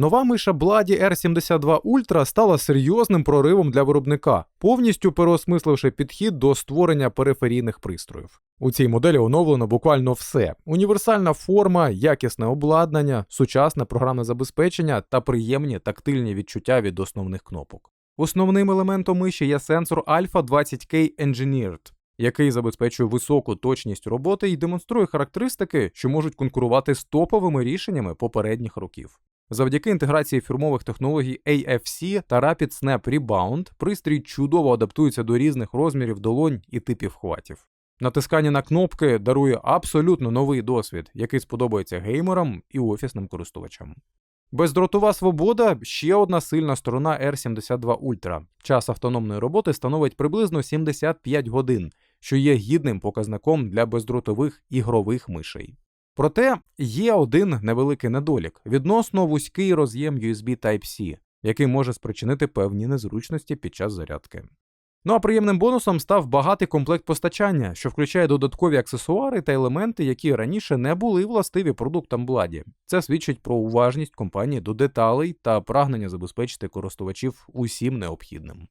Нова миша Bloody R72 Ultra стала серйозним проривом для виробника, повністю переосмисливши підхід до створення периферійних пристроїв. У цій моделі оновлено буквально все: універсальна форма, якісне обладнання, сучасне програмне забезпечення та приємні тактильні відчуття від основних кнопок. Основним елементом миші є сенсор Alpha 20K Engineered, який забезпечує високу точність роботи і демонструє характеристики, що можуть конкурувати з топовими рішеннями попередніх років. Завдяки інтеграції фірмових технологій AFC та Rapid Snap Rebound пристрій чудово адаптується до різних розмірів долонь і типів хватів. Натискання на кнопки дарує абсолютно новий досвід, який сподобається геймерам і офісним користувачам. Бездротова свобода ще одна сильна сторона R72 Ultra. Час автономної роботи становить приблизно 75 годин, що є гідним показником для бездротових ігрових мишей. Проте є один невеликий недолік відносно вузький роз'єм USB Type-C, який може спричинити певні незручності під час зарядки. Ну а приємним бонусом став багатий комплект постачання, що включає додаткові аксесуари та елементи, які раніше не були властиві продуктам Бладі. Це свідчить про уважність компанії до деталей та прагнення забезпечити користувачів усім необхідним.